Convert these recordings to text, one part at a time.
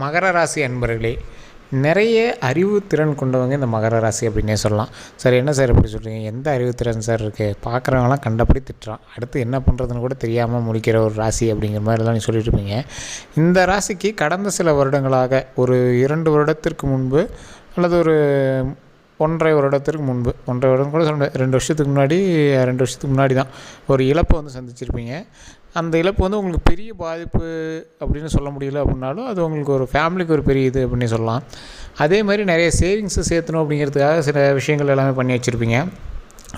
மகர ராசி அன்பர்களே நிறைய அறிவுத்திறன் கொண்டவங்க இந்த மகர ராசி அப்படின்னே சொல்லலாம். சார் என்ன சார் இப்படி சொல்கிறீங்க எந்த அறிவுத்திறன் சார் இருக்குது பார்க்குறவங்களாம் கண்டபடி திட்டுறான். அடுத்து என்ன பண்ணுறதுன்னு கூட தெரியாமல் முடிக்கிற ஒரு ராசி அப்படிங்கிற மாதிரிலாம் நீ சொல்லிட்டு இருப்பீங்க. இந்த ராசிக்கு கடந்த சில வருடங்களாக ஒரு இரண்டு வருடத்திற்கு முன்பு அல்லது ஒரு ஒன்றரை வருடத்திற்கு முன்பு ஒன்றரை வருடம் கூட சொல்ல ரெண்டு வருஷத்துக்கு முன்னாடி ரெண்டு வருஷத்துக்கு முன்னாடி தான். ஒரு இழப்பை வந்து சந்திச்சிருப்பீங்க. அந்த இழப்பு வந்து உங்களுக்கு பெரிய பாதிப்பு அப்படின்னு சொல்ல முடியல அப்படின்னாலும் அது உங்களுக்கு ஒரு ஃபேமிலிக்கு ஒரு பெரிய இது அப்படின்னு சொல்லலாம். அதே மாதிரி நிறைய சேவிங்ஸை சேர்த்தணும் அப்படிங்கிறதுக்காக சில விஷயங்கள் எல்லாமே பண்ணி வச்சுருப்பீங்க.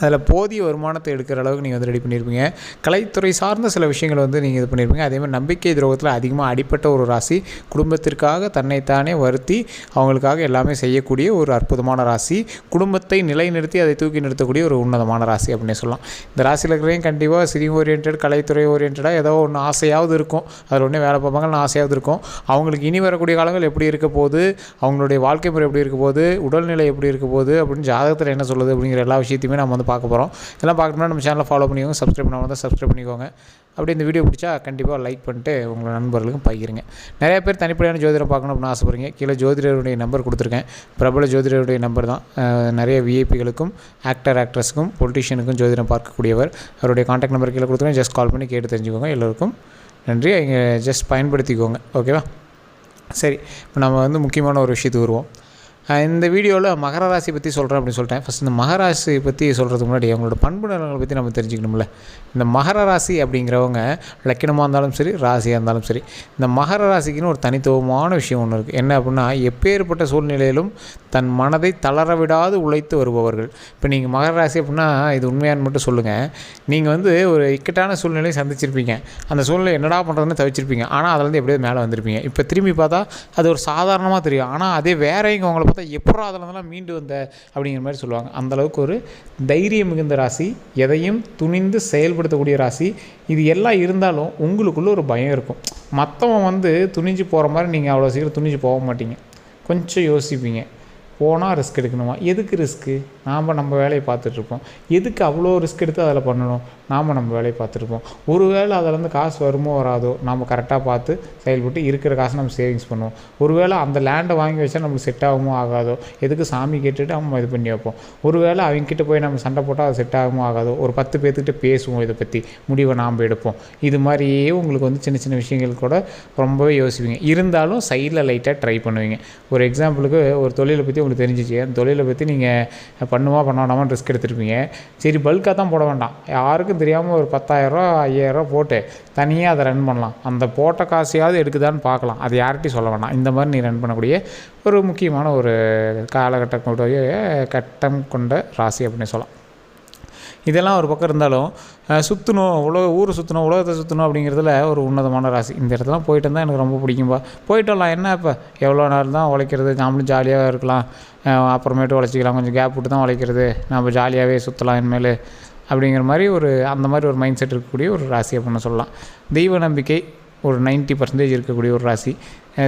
அதில் போதிய வருமானத்தை எடுக்கிற அளவுக்கு நீங்கள் வந்து ரெடி பண்ணியிருப்பீங்க. கலைத்துறை சார்ந்த சில விஷயங்கள் வந்து நீங்கள் இது பண்ணியிருப்பீங்க. அதேமாதிரி நம்பிக்கை துரோகத்தில் அதிகமாக அடிப்பட்ட ஒரு ராசி குடும்பத்திற்காக தன்னைத்தானே வருத்தி அவங்களுக்காக எல்லாமே செய்யக்கூடிய ஒரு அற்புதமான ராசி குடும்பத்தை நிலைநிறுத்தி அதை தூக்கி நிறுத்தக்கூடிய ஒரு உன்னதமான ராசி அப்படின்னு சொல்லலாம். இந்த ராசியில் இருக்கிறையும் கண்டிப்பாக சினி ஓரியன்ட் கலைத்துறை ஓரியன்டாக ஏதோ ஒன்று ஆசையாவது இருக்கும். அதில் ஒன்றே வேலை பார்ப்பாங்கன்னு ஆசையாவது இருக்கும். அவங்களுக்கு இனி வரக்கூடிய காலங்கள் எப்படி இருக்க போகுது? அவங்களுடைய வாழ்க்கை முறை எப்படி இருக்க போகுது? உடல்நிலை எப்படி இருக்க போகுது? அப்படின்னு ஜாதகத்தில் என்ன சொல்லுது? அப்படிங்கிற எல்லா விஷயத்தையுமே நம்ம வந்து பார்க்க போகிறோம் இதெல்லாம் பார்க்கணும்னா நம்ம சேனலை ஃபாலோ பண்ணிக்கோங்க. சப்ஸ்கிரைப் பண்ணாமல் தான் சப்ஸ்கிரைப் பண்ணிக்கோங்க. அப்படி இந்த வீடியோ பிடிச்சா கண்டிப்பாக லைக் பண்ணிட்டு உங்கள் நண்பர்களுக்கும் பகிருங்க. நிறைய பேர் தனிப்படையான ஜோதிடம் பார்க்கணும் அப்படின்னு ஆசைப்படுறீங்க. கீழே ஜோதிடருடைய நம்பர் கொடுத்துருக்கேன். பிரபல ஜோதிடருடைய நம்பர் தான். நிறைய விஐபிகளுக்கும் ஆக்டர் ஆக்ட்ரஸுக்கும் பொலிட்டிஷியனுக்கும் ஜோதிடம் பார்க்கக்கூடியவர். அவருடைய காண்டாக்ட் நம்பர் கீழே கொடுத்துருக்கேன். ஜஸ்ட் கால் பண்ணி கேட்டு தெரிஞ்சுக்கோங்க. எல்லோருக்கும் நன்றி. இங்கே ஜஸ்ட் பயன்படுத்திக்கோங்க. ஓகேவா சரி. இப்போ நம்ம வந்து முக்கியமான ஒரு விஷயத்துக்கு வருவோம். இந்த வீடியோவில் மகர ராசி பற்றி சொல்கிறேன் அப்படின்னு சொல்லிட்டேன். ஃபஸ்ட் இந்த மகர ராசி பற்றி சொல்கிறதுக்கு முன்னாடி அவங்களோட பண்பு நலன்களை பற்றி நம்ம தெரிஞ்சுக்கணும்ல. இந்த மகர ராசி அப்படிங்கிறவங்க லக்கினமாக இருந்தாலும் சரி ராசியாக இருந்தாலும் சரி இந்த மகர ராசிக்குன்னு ஒரு தனித்துவமான விஷயம் ஒன்று இருக்குது என்ன அப்படின்னா எப்பேற்பட்ட சூழ்நிலையிலும் தன் மனதை தளர விடாது உழைத்து வருபவர்கள். இப்போ நீங்கள் மகர ராசி அப்படின்னா இது உண்மையான்னு மட்டும் சொல்லுங்கள் நீங்கள் வந்து ஒரு இக்கட்டான சூழ்நிலையை சந்திச்சிருப்பீங்க. அந்த சூழ்நிலை என்னடா பண்ணுறதுன்னு தவிச்சிருப்பீங்க. ஆனால் அதுலேருந்து எப்படியோ மேலே வந்திருப்பீங்க. இப்போ திரும்பி பார்த்தா அது ஒரு சாதாரணமாக தெரியும். ஆனால் அதே வேறவங்க உங்களை பார்த்தா எப்படா அதுலேருந்துலாம் மீண்டு வந்த அப்படிங்கிற மாதிரி சொல்லுவாங்க. அந்தளவுக்கு ஒரு தைரியம் மிகுந்த ராசி எதையும் துணிந்து செயல்படுத்தக்கூடிய ராசி இது எல்லாம் இருந்தாலும் உங்களுக்குள்ளே ஒரு பயம் இருக்கும். மற்றவன் வந்து துணிஞ்சு போகிற மாதிரி நீங்கள் அவ்வளோ சீக்கிரம் துணிஞ்சு போக மாட்டீங்க. கொஞ்சம் யோசிப்பீங்க. போனால் ரிஸ்க் எடுக்கணுமா? எதுக்கு ரிஸ்க்கு நாம் நம்ம வேலையை பார்த்துட்ருப்போம் எதுக்கு அவ்வளோ ரிஸ்க் எடுத்து அதில் பண்ணணும்? நாம் நம்ம வேலையை பார்த்துருப்போம் ஒருவேளை அதிலேருந்து காசு வருமோ வராதோ நாம் கரெக்டாக பார்த்து செயல்பட்டு இருக்கிற காசை நம்ம சேவிங்ஸ் பண்ணுவோம். ஒரு வேளை அந்த லேண்டை வாங்கி வச்சா நம்மளுக்கு செட் ஆகுமோ ஆகாதோ எதுக்கு சாமி கேட்டுட்டு நம்ம இது பண்ணி வைப்போம்? ஒரு வேளை அவங்கக்கிட்ட போய் நம்ம சண்டை போட்டால் அது செட் ஆகுமோ ஆகாதோ ஒரு பத்து பேர்த்துக்கிட்ட பேசுவோம் இதை பற்றி முடிவை நாம் எடுப்போம். இது மாதிரியே உங்களுக்கு வந்து சின்ன சின்ன விஷயங்கள் கூட ரொம்பவே யோசிப்பீங்க. இருந்தாலும் சைடில் லைட்டாக ட்ரை பண்ணுவீங்க. ஒரு எக்ஸாம்பிளுக்கு ஒரு தொழிலை பற்றி உங்களுக்கு தெரிஞ்சிச்சு. அந்த தொழிலை பற்றி நீங்கள் பண்ணுமா பண்ண வேண்டாமான்னு ரிஸ்க் எடுத்துருப்பீங்க. சரி பல்காக தான் போட வேண்டாம். யாருக்கும் தெரியாமல் ஒரு பத்தாயிரரூவா ஐயாயிரரூவா போட்டு தனியாக அதை ரன் பண்ணலாம். அந்த போட்ட காசையாவது எடுக்குதான்னு பார்க்கலாம். அது யார்கிட்டையும் சொல்ல வேண்டாம். இந்த மாதிரி நீ ரன் பண்ணக்கூடிய ஒரு முக்கியமான ஒரு காலகட்டம் கொண்ட கட்டம் கொண்ட ராசி அப்படின்னு சொல்லலாம். இதெல்லாம் ஒரு பக்கம் இருந்தாலும் சுற்றணும் உலக ஊர் சுற்றணும் உலகத்தை சுற்றணும் அப்படிங்கிறதுல ஒரு உன்னதமான ராசி. இந்த இடத்துல போயிட்டு இருந்தால் எனக்கு ரொம்ப பிடிக்கும்பா போயிட்டு வரலாம். என்ன இப்போ எவ்வளோ நேரம் தான் உழைக்கிறது? நாமளும் ஜாலியாக இருக்கலாம். அப்புறமேட்டு உழைச்சிக்கலாம். கொஞ்சம் கேப் விட்டு தான் உழைக்கிறது. நம்ம ஜாலியாகவே சுற்றலாம் இனிமேல். அப்படிங்கிற மாதிரி ஒரு அந்த மாதிரி ஒரு மைண்ட் செட் இருக்கக்கூடிய ஒரு ராசி அப்படின்னு சொல்லலாம். தெய்வ நம்பிக்கை ஒரு 90% பர்சன்டேஜ் இருக்கக்கூடிய ஒரு ராசி.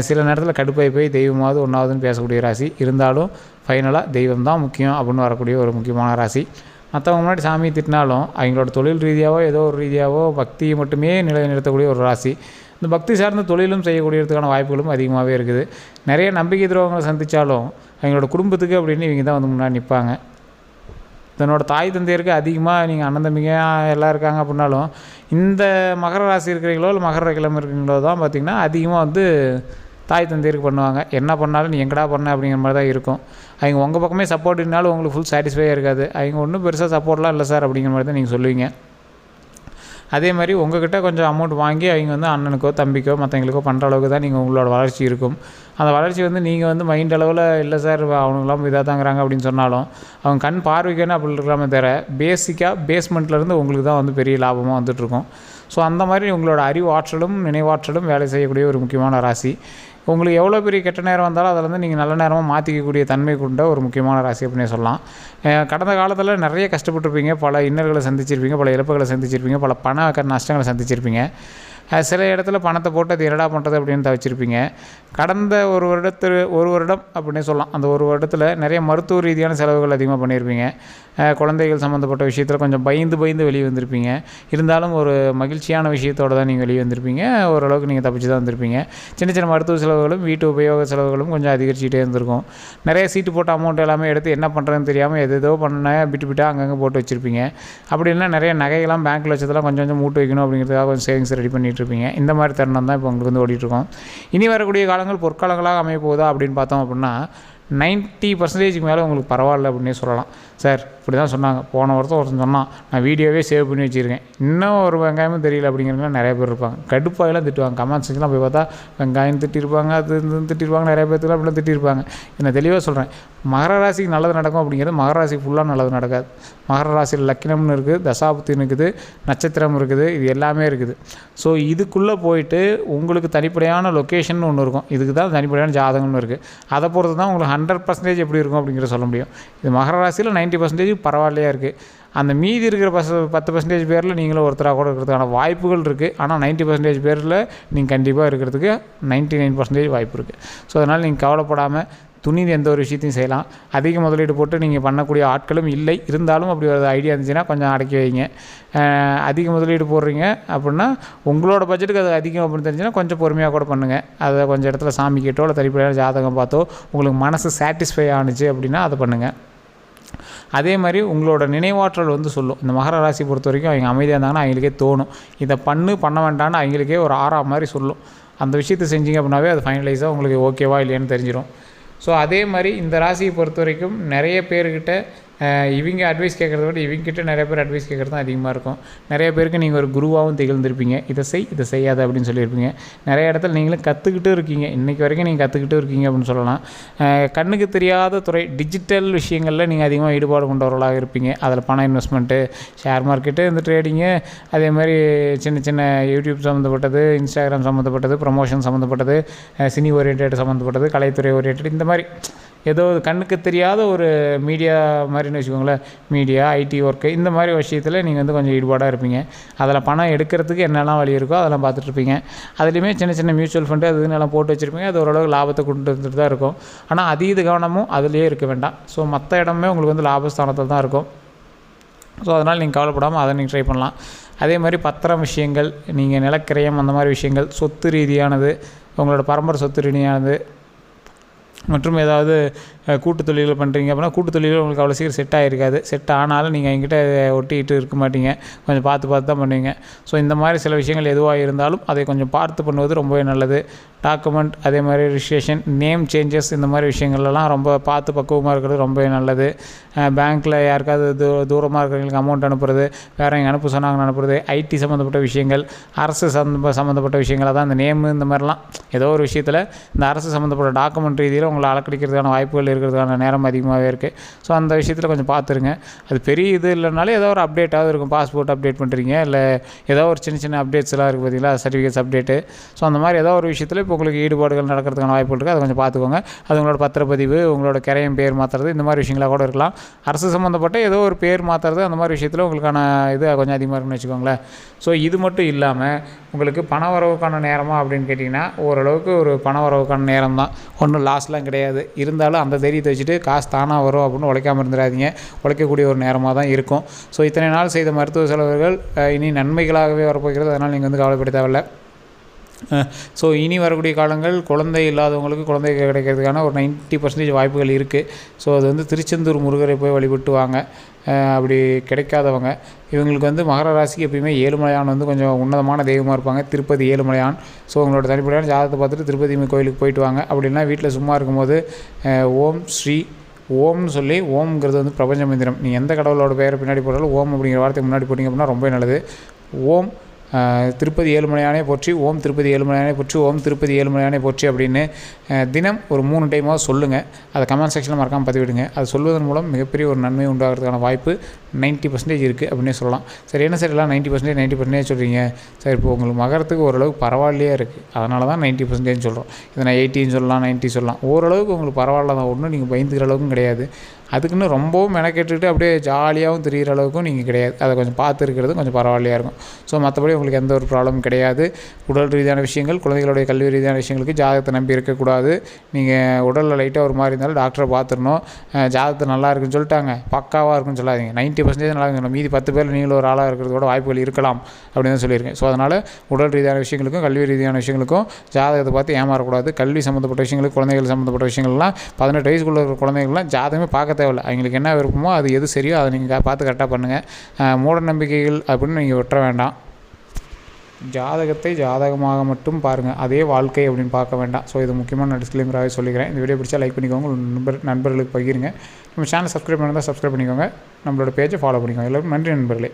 சில நேரத்தில் கடுப்பாய் போய் தெய்வமாவது ஒன்றாவதுன்னு பேசக்கூடிய ராசி. இருந்தாலும் ஃபைனலாக தெய்வம் தான் முக்கியம் அப்படின்னு வரக்கூடிய ஒரு முக்கியமான ராசி. மற்றவங்க முன்னாடி சாமி திட்டினாலும் அவங்களோட தொழில் ரீதியாகவோ ஏதோ ஒரு ரீதியாகவோ பக்தியை மட்டுமே நிலைநிறுத்தக்கூடிய ஒரு ராசி. இந்த பக்தி சார்ந்த தொழிலும் செய்யக்கூடியதுக்கான வாய்ப்புகளும் அதிகமாகவே இருக்குது. நிறைய நம்பிக்கை துரோகங்களை சந்தித்தாலும் அவங்களோட குடும்பத்துக்கு அப்படின்னு இவங்க தான் வந்து முன்னாடி நிற்பாங்க தன்னோட தாய் தந்தையருக்கு அதிகமாக நீங்கள் அண்ணன் தம்பிங்க எல்லாம் இருக்காங்க அப்படின்னாலும் இந்த மகர ராசி இருக்கிறீங்களோ இல்லை மகர கிழமை இருக்கிறீங்களோ தான் பார்த்திங்கன்னா அதிகமாக வந்து தாய் தந்தையருக்கு பண்ணுவாங்க. என்ன பண்ணாலும் நீ எங்கடா பண்ண அப்படிங்கிற மாதிரி தான் இருக்கும். அவங்க உங்கள் பக்கமே சப்போர்ட் இருந்தாலும் உங்களுக்கு ஃபுல் சாட்டிஸ்ஃபையாக இருக்காது. அவங்க ஒன்றும் பெருசாக சப்போர்ட்லாம் இல்லை சார் அப்படிங்கிற மாதிரி தான் நீங்கள் சொல்லுவீங்க. அதே மாதிரி உங்ககிட்ட கொஞ்சம் அமௌண்ட் வாங்கி அவங்க வந்து அண்ணனுக்கோ தம்பிக்கோ மற்றவங்களுக்கோ பண்ணுற அளவுக்கு தான் நீங்கள் உங்களோட வளர்ச்சி இருக்கும். அந்த வளர்ச்சி வந்து நீங்கள் வந்து மைண்ட் அளவில் இல்லை சார் அவனுங்களாம் இதாக தாங்கிறாங்க அப்படின்னு சொன்னாலும் அவங்க கண் பார்வைக்கான அப்படி இருக்கலாமே தவிர பேசிக்காக பேஸ்மெண்ட்லேருந்து உங்களுக்கு தான் வந்து பெரிய லாபமாக வந்துட்டுருக்கும் ஸோ அந்த மாதிரி உங்களோட அறிவு ஆற்றலும் நினைவாற்றலும் வேலை செய்யக்கூடிய ஒரு முக்கியமான ராசி. உங்களுக்கு எவ்வளோ பெரிய கெட்ட நேரம் வந்தாலும் அதில் வந்து நீங்கள் நல்ல நேரமாக மாற்றிக்கக்கூடிய தன்மை கொண்ட ஒரு முக்கியமான ராசி அப்படின்னே சொல்லலாம். கடந்த காலத்தில் நிறைய கஷ்டப்பட்டுருப்பீங்க. பல இன்னல்களை சந்திச்சிருப்பீங்க. பல இழப்புகளை சந்திச்சிருப்பீங்க. பல பண க- நஷ்டங்களை சந்திச்சிருப்பீங்க. சில இடத்துல பணத்தை போட்டு அது என்னடா பண்ணுறது அப்படின்னு தவிச்சிருப்பீங்க கடந்த ஒரு வருடத்தில் ஒரு வருடம் அப்படின்னே சொல்லலாம். அந்த ஒரு வருடத்தில் நிறைய மருத்துவ ரீதியான செலவுகள் அதிகமாக பண்ணியிருப்பீங்க குழந்தைகள் சம்மந்தப்பட்ட விஷயத்தில் கொஞ்சம் பயந்து பயந்து வெளியே வந்திருப்பீங்க. இருந்தாலும் ஒரு மகிழ்ச்சியான விஷயத்தோட தான் நீங்கள் வெளியே வந்திருப்பீங்க. ஓரளவுக்கு நீங்கள் தப்பிச்சு தான் வந்திருப்பீங்க. சின்ன சின்ன மருத்துவ செலவுகளும் வீட்டு உபயோக செலவுகளும் கொஞ்சம் அதிகரிச்சுட்டே இருந்திருக்கும். நிறைய சீட்டு போட்ட அமௌண்ட் எல்லாமே எடுத்து என்ன பண்ணுறதுன்னு தெரியாமல் எது ஏதோ பண்ண பிட்டு பிட்டாக அங்கங்கே போட்டு வச்சுருப்பீங்க. அப்படி இல்லைனா நிறைய நகைகள்லாம் பேங்க்கில் வச்சதெல்லாம் கொஞ்சம் கொஞ்சம் மூட்டு வைக்கணும் அப்படிங்கிறதுக்காக கொஞ்சம் சேவிங்ஸ் ரெடி பண்ணிட்டு இருப்பீங்க இந்த மாதிரி தருணம் தான் இப்போ உங்களுக்கு வந்து ஓடிட்டுருக்கோம் இனி வரக்கூடிய காலங்கள் பொற்காலங்களாக அமைய போகுதா அப்படின்னு பார்த்தோம் அப்படின்னா நைன்ட்டி பர்சன்டேஜுக்கு மேலே உங்களுக்கு பரவாயில்ல அப்படின்னே சொல்லலாம். சார் இப்படி தான் சொன்னாங்க. போன வருஷம் ஒருத்தன் சொன்னான் நான் வீடியோவே சேவ் பண்ணி வச்சுருக்கேன். இன்னும் ஒரு வெங்காயமும் தெரியல அப்படிங்கிறவங்களாம் நிறைய பேர் இருப்பாங்க. கடுப்பாகலாம் திட்டுவாங்க. கமெண்ட் செக்ஷன்லாம் போய் பார்த்தா வெங்காயம் திட்டிருப்பாங்க அது திட்டிருப்பாங்க நிறைய பேர்த்துலாம் அப்படிலாம் திட்டிருப்பாங்க. நான் தெளிவாக சொல்கிறேன் மகர ராசிக்கு நல்லது நடக்கும் அப்படிங்கிறது மகர ராசிக்கு ஃபுல்லாக நல்லது நடக்காது. மகர ராசியில் லக்கினம்னு இருக்குது தசாபுத்தின்னு இருக்குது நட்சத்திரம் இருக்குது இது எல்லாமே இருக்குது. ஸோ இதுக்குள்ளே போயிட்டு உங்களுக்கு தனிப்படையான லொக்கேஷன் ஒன்று இருக்கும். இதுக்கு தான் தனிப்படையான ஜாதகம்னு இருக்குது அதை பொறுத்து தான் உங்களுக்கு ஹண்ட்ரட் பர்சன்டேஜ் எப்படி இருக்கும் அப்படிங்கிற சொல்ல முடியும். இது மகர ராசியில் நைன்ட்டி பர்சன்டேஜ் பரவாயில்லையா இருக்குது அந்த மீதி இருக்கிற பஸ் பத்து பர்சன்டேஜ் பேரில் நீங்களும் ஒருத்தராக கூட இருக்கிறதுக்கான வாய்ப்புகள் இருக்குது ஆனால் நைன்ட்டி பர்சன்டேஜ் பேரில் நீங்கள் கண்டிப்பாக இருக்கிறதுக்கு நைன்ட்டி நைன் பர்சன்டேஜ் வாய்ப்பு இருக்குது ஸோ அதனால் நீங்கள் கவலைப்படாமல் துணிந்து எந்த ஒரு விஷயத்தையும் செய்யலாம். அதிக முதலீடு போட்டு நீங்கள் பண்ணக்கூடிய ஆட்களும் இல்லை. இருந்தாலும் அப்படி ஒரு ஐடியா இருந்துச்சுன்னா கொஞ்சம் அடக்கி வைங்க. அதிக முதலீடு போடுறீங்க அப்படின்னா உங்களோட பட்ஜெட்டுக்கு அது அதிகம் அப்படின்னு தெரிஞ்சுன்னா கொஞ்சம் பொறுமையாக கூட பண்ணுங்கள் அதை கொஞ்சம் இடத்துல சாமி கேட்டோ இல்லை தனிப்படையான ஜாதகம் பார்த்தோ உங்களுக்கு மனசு சாட்டிஸ்ஃபை ஆணுச்சு அப்படின்னா அதை பண்ணுங்கள் அதே மாதிரி உங்களோட நினைவாற்றல் வந்து சொல்லும். இந்த மகர ராசி பொறுத்த வரைக்கும் அவங்க அமைதியாக இருந்தாங்கன்னா அவங்களுக்கே தோணும். இதை பண்ணு பண்ண வேண்டாம்னு அவங்களுக்கே ஒரு ஆறா மாதிரி சொல்லும். அந்த விஷயத்தை செஞ்சீங்க அப்படின்னாவே அது ஃபைனலைஸாக உங்களுக்கு ஓகேவா இல்லையான்னு தெரிஞ்சிடும் ஸோ அதே மாதிரி இந்த ராசியை பொறுத்த வரைக்கும் நிறைய பேர்கிட்ட இவங்க அட்வைஸ் கேட்குறத விட இவங்ககிட்ட நிறைய பேர் அட்வைஸ் கேட்குறது தான் அதிகமாக இருக்கும். நிறைய பேருக்கு நீங்கள் ஒரு குருவாகவும் திகழ்ந்திருப்பீங்க. இதை செய் இதை செய்யாத அப்படின்னு சொல்லியிருப்பீங்க. நிறைய இடத்துல நீங்களும் கற்றுக்கிட்டும் இருக்கீங்க. இன்றைக்கி வரைக்கும் நீங்கள் கற்றுக்கிட்டும் இருக்கீங்க அப்படின்னு சொல்லலாம். கண்ணுக்கு தெரியாத துறை டிஜிட்டல் விஷயங்களில் நீங்கள் அதிகமாக ஈடுபாடு கொண்டவர்களாக இருப்பீங்க. அதில் பண இன்வெஸ்ட்மெண்ட்டு ஷேர் மார்க்கெட்டு இந்த ட்ரேடிங்கு அதே மாதிரி சின்ன சின்ன யூடியூப் சம்மந்தப்பட்டது இன்ஸ்டாகிராம் சம்மந்தப்பட்டது ப்ரொமோஷன் சம்மந்தப்பட்டது சினி ஓரியன்ட் சம்மந்தப்பட்டது கலைத்துறை ஓரியன்ட் இந்த மாதிரி ஏதோ கண்ணுக்கு தெரியாத ஒரு மீடியா மாதிரி மாதிரின்னு வச்சுக்கோங்களேன். மீடியா ஐடி ஒர்க்கு இந்த மாதிரி விஷயத்தில் நீங்கள் வந்து கொஞ்சம் ஈடுபாடாக இருப்பீங்க. அதில் பணம் எடுக்கிறதுக்கு என்னெல்லாம் வழி இருக்கோ அதெல்லாம் பார்த்துட்டு இருப்பீங்க. அதுலேயுமே சின்ன சின்ன மியூச்சுவல் ஃபண்டு அது எல்லாம் போட்டு வச்சுருப்பீங்க. அது ஓரளவுக்கு லாபத்தை கொண்டு வந்துட்டு தான் இருக்கும். ஆனால் அதீத கவனமும் அதுலேயே இருக்க வேண்டாம். ஸோ மற்ற இடமே உங்களுக்கு வந்து லாபஸ்தானத்தில் தான் இருக்கும். ஸோ அதனால் நீங்கள் கவலைப்படாமல் அதை நீங்கள் ட்ரை பண்ணலாம். அதே மாதிரி பத்திரம் விஷயங்கள் நீங்கள் நிலக்கிரயம் அந்த மாதிரி விஷயங்கள் சொத்து ரீதியானது உங்களோட பரம்பரை சொத்து ரீதியானது மற்றும் ஏதாவது கூட்டு தொழில்கள் பண்ணுறீங்க அப்படின்னா கூட்டு தொழில்கள் உங்களுக்கு அவ்வளோ சீக்கிரம் செட் ஆகிருக்காது செட் ஆனாலும் நீங்கள் எங்கிட்ட ஒட்டிக்கிட்டு இருக்க மாட்டீங்க. கொஞ்சம் பார்த்து பார்த்து தான் பண்ணுவீங்க. ஸோ இந்த மாதிரி சில விஷயங்கள் எதுவாக இருந்தாலும் அதை கொஞ்சம் பார்த்து பண்ணுவது ரொம்பவே நல்லது. டாக்குமெண்ட் அதே மாதிரி ரிஜிஸ்ட்ரேஷன் நேம் சேஞ்சஸ் இந்த மாதிரி விஷயங்கள்லாம் ரொம்ப பார்த்து பக்குவமாக இருக்கிறது ரொம்பவே நல்லது. பேங்க்கில் யாருக்காவது தூ தூரமாக இருக்கிறவங்களுக்கு அமௌண்ட் அனுப்புறது வேறு எங்கே அனுப்ப சொன்னாங்கன்னு அனுப்புறது ஐடி சம்மந்தப்பட்ட விஷயங்கள் அரசு சம்மந்த சம்மந்தப்பட்ட விஷயங்கள் அதான் இந்த நேமு இந்த மாதிரிலாம் ஏதோ ஒரு விஷயத்தில் இந்த அரசு சம்மந்தப்பட்ட டாக்குமெண்ட் ரீதியில் உங்களை அலக்கடிக்கிறதுக்கான வாய்ப்புகள் இருக்கிறதுக்கான நேரம் அதிகமாகவே இருக்குது ஸோ அந்த விஷயத்தில் கொஞ்சம் பார்த்துருங்க அது பெரிய இது இல்லைனாலும் ஏதோ ஒரு அப்டேட்டாவது இருக்கும். பாஸ்போர்ட் அப்டேட் பண்ணுறீங்க இல்லை ஏதோ ஒரு சின்ன சின்ன அப்டேட்ஸ்லாம் இருக்குது பார்த்தீங்களா சர்டிஃபிகேட்ஸ் அப்டேட்டு ஸோ அந்த மாதிரி ஏதோ ஒரு விஷயத்தில் இப்போ உங்களுக்கு ஈடுபாடுகள் நடக்கிறதுக்கான வாய்ப்புகள் இருக்குது அதை கொஞ்சம் பார்த்துக்கோங்க அது உங்களோட பத்திரப்பதிவு உங்களோட கிரையம் பேர் மாற்றுறது இந்த மாதிரி விஷயங்களாக கூட இருக்கலாம். அரசு சம்மந்தப்பட்ட ஏதோ ஒரு பேர் மாற்றுறது அந்த மாதிரி விஷயத்தில் உங்களுக்கான இது கொஞ்சம் அதிகமாக இருக்குன்னு வச்சுக்கோங்களேன். ஸோ இது மட்டும் இல்லாமல் உங்களுக்கு பண வரவுக்கான நேரமா அப்படின்னு கேட்டிங்கன்னா ஓரளவுக்கு ஒரு பண வரவுக்கான நேரம் தான் ஒன்றும் லாஸ்லாம் கிடையாது. இருந்தாலும் அந்த தைரியத்தை வச்சுட்டு காசு தானாக வரும் அப்படின்னு உழைக்காமல் இருந்துடாதீங்க. உழைக்கக்கூடிய ஒரு நேரமாக தான் இருக்கும். ஸோ இத்தனை நாள் செய்த மருத்துவ செலவுகள் இனி நன்மைகளாகவே வரப்போகிறது. அதனால் நீங்கள் வந்து கவலைப்பட தேவையில்லை. ஸோ இனி வரக்கூடிய காலங்கள் குழந்தை இல்லாதவங்களுக்கு குழந்தை கிடைக்கிறதுக்கான ஒரு 90% பர்சன்டேஜ் வாய்ப்புகள் இருக்குது ஸோ அது வந்து திருச்செந்தூர் முருகரை போய் வழிபட்டு வாங்க அப்படி கிடைக்காதவங்க. இவங்களுக்கு வந்து மகர ராசிக்கு எப்பயுமே ஏழுமலையான் வந்து கொஞ்சம் உன்னதமான தெய்வமாக இருப்பாங்க. திருப்பதி ஏழுமலையான் ஸோ உங்களோட தனிப்படையான ஜாதகத்தை பார்த்துட்டு திருப்பதி கோயிலுக்கு போயிட்டு வாங்க. அப்படின்னா வீட்டில் சும்மா இருக்கும்போது ஓம் ஸ்ரீ ஓம்னு சொல்லி ஓம்ங்கிறது வந்து பிரபஞ்ச மந்திரம். நீங்கள் எந்த கடவுளோட பேரை பின்னாடி போட்டாலும் ஓம் அப்படிங்கிற வார்த்தைக்கு முன்னாடி போட்டிங்க அப்படின்னா ரொம்ப நல்லது. ஓம் திருப்பதி ஏழுமலையானே போற்றி ஓம் திருப்பதி ஏழுமலையானே போற்றி ஓம் திருப்பதி ஏழுமலையானே போற்றி அப்படின்னு தினம் ஒரு மூணு டைமாக சொல்லுங்கள் அதை கமெண்ட் செக்ஷனில் மறக்காமல் பதிவிடுங்க. அது சொல்வதன் மூலம் மிகப்பெரிய ஒரு நன்மை உண்டாகிறதுக்கான வாய்ப்பு 90% பர்சன்டேஜ் இருக்குது அப்படின்னே சொல்லலாம். சரி என்ன சார் எல்லாம் நைன்ட்டி பர்சன்டேஜ் நைன்ட்டி பர்சன்டேஜ் சொல்கிறீங்க சார் இப்போ உங்களுக்கு மகரத்துக்கு ஓரளவுக்கு பரவாயில்லையே இருக்குது அதனால தான் நைன்ட்டி பர்சன்டேஜ் சொல்கிறோம் இதை நான் எயிட்டின்னு சொல்லலாம் நைன்ட்டி சொல்லலாம். ஓரளவுக்கு உங்களுக்கு பரவாயில்ல தான் ஒன்றும் நீங்கள் பயந்துக்கிற அளவுக்கும் கிடையாது. அதுக்குன்னு ரொம்பவும் மெனக்கெட்டுட்டு அப்படியே ஜாலியாகவும் திரியிற அளவுக்கும் நீங்கள் கிடையாது. அதை கொஞ்சம் பார்த்து இருக்கிறது கொஞ்சம் பரவாயில்லையாக இருக்கும். ஸோ மற்றபடி உங்களுக்கு எந்த ஒரு ப்ராப்ளமும் கிடையாது. உடல் ரீதியான விஷயங்கள் குழந்தைகளுடைய கல்வி ரீதியான விஷயங்களுக்கு ஜாதகத்தை நம்பி இருக்கக்கூடாது. நீங்கள் உடலில் லைட்டாக ஒரு மாதிரி இருந்தாலும் டாக்டரை பார்த்துடணும். ஜாதகத்தை நல்லா இருக்குன்னு சொல்லிட்டாங்க. பக்காவாக இருக்குன்னு சொல்லாதீங்க. நைன்ட்டி பர்சன்டேஜ் நல்லா இருக்கணும். மீதி பத்து பேர் நீங்களும் ஒரு ஆளாக இருக்கிறதோட வாய்ப்புகள் இருக்கலாம் அப்படின்னு தான் சொல்லியிருக்கேன். ஸோ அதனால் உடல் ரீதியான விஷயங்களுக்கும் கல்வி ரீதியான விஷயங்களுக்கும் ஜாதகத்தை பார்த்து ஏமாறக்கூடாது. கல்வி சம்மந்தப்பட்ட விஷயங்களுக்கு குழந்தைகள் சம்மந்தப்பட்ட விஷயங்கள்லாம் பதினெட்டு வயசுக்குள்ள இருக்கிற குழந்தைகள்லாம் ஜாதகமே பார்க்க தேவையில்ல. அவங்களுக்கு என்ன விருப்பமோ அது எது சரியோ அதை நீங்கள் பார்த்து கரெக்டாக பண்ணுங்கள் மூட நம்பிக்கைகள் அப்படின்னு நீங்கள் விட்டுற வேண்டாம். ஜாதகத்தை ஜாதகமாக மட்டும் பாருங்கள் அதே வாழ்க்கை அப்படின்னு பார்க்க வேண்டாம். ஸோ இது முக்கியமான நான் டிஸ்க்ளைமராகவே சொல்லிக்கிறேன். இந்த வீடியோ பிடிச்சா லைக் பண்ணிக்கோங்க. உங்கள் நண்பர் நண்பர்களுக்கு பகிருங்க. நம்ம சேனல் சப்ஸ்கிரைப் பண்ணால் சப்ஸ்கிரைப் பண்ணிக்கோங்க. நம்மளோட பேஜை ஃபாலோ பண்ணிக்கோங்க. எல்லாருக்கும் நன்றி நண்பர்களே.